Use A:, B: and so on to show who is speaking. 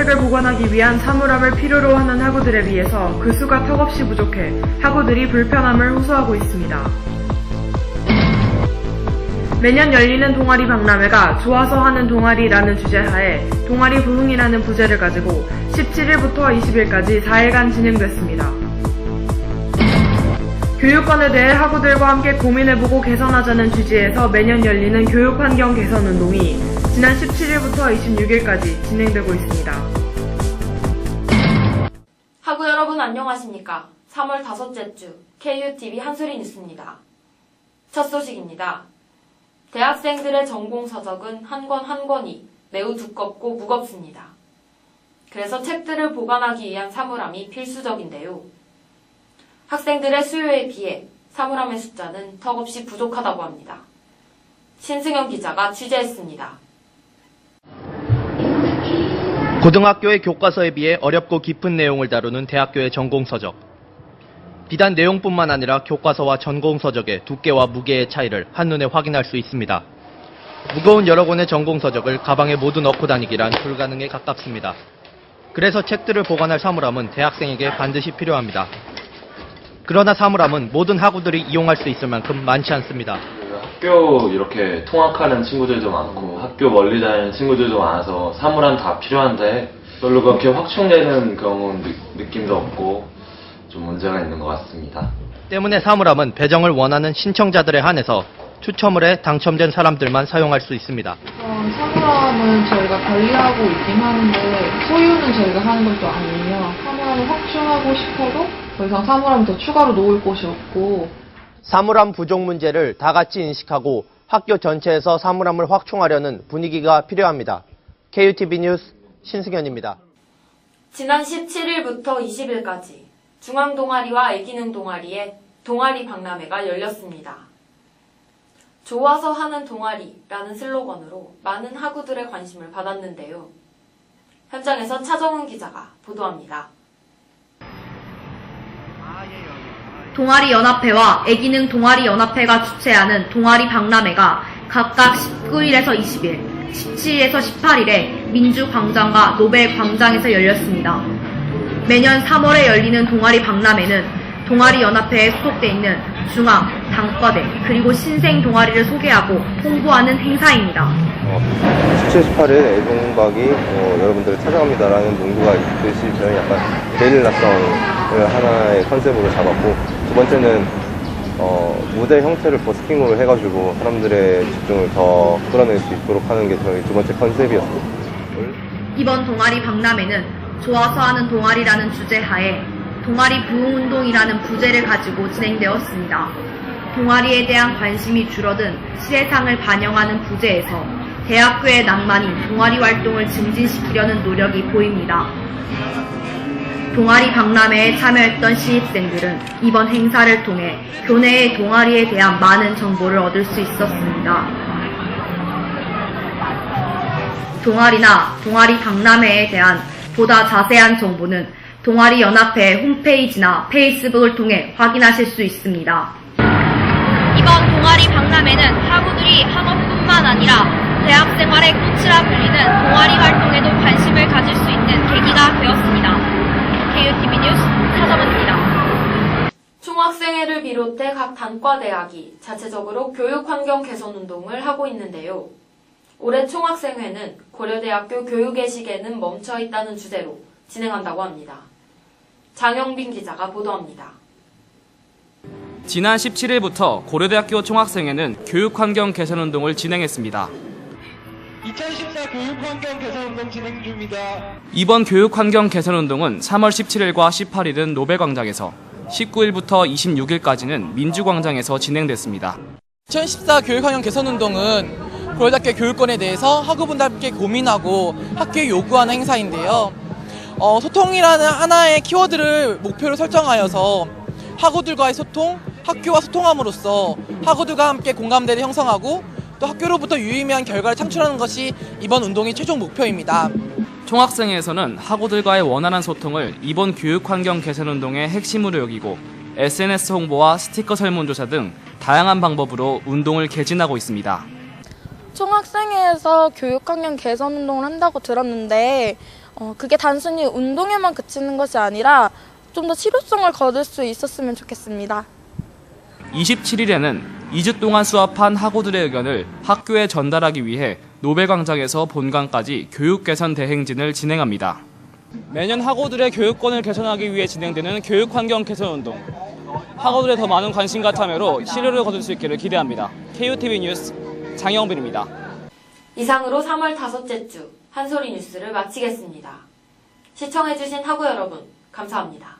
A: 책을 보관하기 위한 사물함을 필요로 하는 학우들에 비해서 그 수가 턱없이 부족해 학우들이 불편함을 호소하고 있습니다. 매년 열리는 동아리 박람회가 좋아서 하는 동아리라는 주제하에 동아리 부흥이라는 부제를 가지고 17일부터 20일까지 4일간 진행됐습니다. 교육권에 대해 학우들과 함께 고민해보고 개선하자는 취지에서 매년 열리는 교육환경 개선 운동이 지난 17일부터 26일까지 진행되고 있습니다.
B: 하구 여러분 안녕하십니까? 3월 다섯째 주 KUTV 한소리 뉴스입니다. 첫 소식입니다. 대학생들의 전공 서적은 한 권 한 권이 매우 두껍고 무겁습니다. 그래서 책들을 보관하기 위한 사물함이 필수적인데요. 학생들의 수요에 비해 사물함의 숫자는 턱없이 부족하다고 합니다. 신승현 기자가 취재했습니다.
C: 고등학교의 교과서에 비해 어렵고 깊은 내용을 다루는 대학교의 전공서적. 비단 내용뿐만 아니라 교과서와 전공서적의 두께와 무게의 차이를 한눈에 확인할 수 있습니다. 무거운 여러 권의 전공서적을 가방에 모두 넣고 다니기란 불가능에 가깝습니다. 그래서 책들을 보관할 사물함은 대학생에게 반드시 필요합니다. 그러나 사물함은 모든 학우들이 이용할 수 있을 만큼 많지 않습니다.
D: 학교 이렇게 통학하는 친구들도 많고 학교 멀리 다니는 친구들도 많아서 사물함 다 필요한데 별로 그렇게 확충되는 느- 느낌도 없고 좀 문제가 있는 것 같습니다.
C: 때문에 사물함은 배정을 원하는 신청자들에 한해서 추첨을 해 당첨된 사람들만 사용할 수 있습니다.
E: 어, 사물함은 저희가 관리하고 있긴 하는데 소유는 저희가 하는 것도 아니에요. 사물함을 확충하고 싶어도 더 이상 사물함을 더 추가로 놓을 곳이 없고
C: 사물함 부족 문제를 다 같이 인식하고 학교 전체에서 사물함을 확충하려는 분위기가 필요합니다. KUTV 뉴스 신승현입니다.
B: 지난 17일부터 20일까지 중앙동아리와 애기능 동아리의 동아리 박람회가 열렸습니다. 좋아서 하는 동아리라는 슬로건으로 많은 학우들의 관심을 받았는데요. 현장에서 차정훈 기자가 보도합니다.
F: 동아리 연합회와 애기능 동아리 연합회가 주최하는 동아리 박람회가 각각 19일에서 20일, 17일에서 18일에 민주광장과 노벨광장에서 열렸습니다. 매년 3월에 열리는 동아리 박람회는 동아리 연합회에 소속돼 있는 중앙, 단과대, 그리고 신생 동아리를 소개하고 홍보하는 행사입니다.
G: 어, 17, 18일 애동박이 어, 여러분들을 찾아갑니다라는 문구가 있듯이 저는 약간 게릴라성을 하나의 컨셉으로 잡았고 두 번째는 어, 무대 형태를 버스킹으로 해가지고 사람들의 집중을 더 끌어낼 수 있도록 하는 게 저희 두 번째 컨셉이었습니다.
F: 이번 동아리 박람회는 좋아서 하는 동아리라는 주제 하에 동아리 부흥운동이라는 부제를 가지고 진행되었습니다. 동아리에 대한 관심이 줄어든 시대상을 반영하는 부제에서 대학교의 낭만인 동아리 활동을 증진시키려는 노력이 보입니다. 동아리 박람회에 참여했던 신입생들은 이번 행사를 통해 교내의 동아리에 대한 많은 정보를 얻을 수 있었습니다. 동아리나 동아리 박람회에 대한 보다 자세한 정보는 동아리 연합회 홈페이지나 페이스북을 통해 확인하실 수 있습니다. 이번 동아리 박람회는 학우들이 학업뿐만 아니라 대학 생활의 꽃이라 불리는 동아리 활동에도 관심을 가질 수 있는 계기가 되었습니다. KUTV 뉴스 차정원입니다.
B: 총학생회를 비롯해 각 단과대학이 자체적으로 교육환경 개선 운동을 하고 있는데요. 올해 총학생회는 고려대학교 교육의식에는 멈춰 있다는 주제로 진행한다고 합니다. 장영빈 기자가 보도합니다.
H: 지난 17일부터 고려대학교 총학생회는 교육환경 개선 운동을 진행했습니다.
I: 2014 교육환경 개선운동 진행 중입니다.
H: 이번 교육환경 개선운동은 3월 17일과 18일은 노벨광장에서 19일부터 26일까지는 민주광장에서 진행됐습니다.
I: 2014 교육환경 개선운동은 고려대학교 교육권에 대해서 학우분들과 함께 고민하고 학교에 요구하는 행사인데요. 어, 소통이라는 하나의 키워드를 목표로 설정하여서 학우들과의 소통, 학교와 소통함으로써 학우들과 함께 공감대를 형성하고 또 학교로부터 유의미한 결과를 창출하는 것이 이번 운동의 최종 목표입니다.
H: 총학생회에서는 학우들과의 원활한 소통을 이번 교육환경 개선운동의 핵심으로 여기고 SNS 홍보와 스티커 설문조사 등 다양한 방법으로 운동을 개진하고 있습니다.
J: 총학생회에서 교육환경 개선 운동을 한다고 들었는데 어, 그게 단순히 운동에만 그치는 것이 아니라 좀 더 실효성을 거둘 수 있었으면 좋겠습니다.
H: 27일에는 2주 동안 수업한 학우들의 의견을 학교에 전달하기 위해 노벨광장에서 본관까지 교육 개선 대행진을 진행합니다. 매년 학우들의 교육권을 개선하기 위해 진행되는 교육 환경 개선 운동. 학우들의 더 많은 관심과 참여로 실효를 거둘 수 있기를 기대합니다. KUTV 뉴스 장영빈입니다.
B: 이상으로 3월 다섯째 주 한소리 뉴스를 마치겠습니다. 시청해주신 학우 여러분, 감사합니다.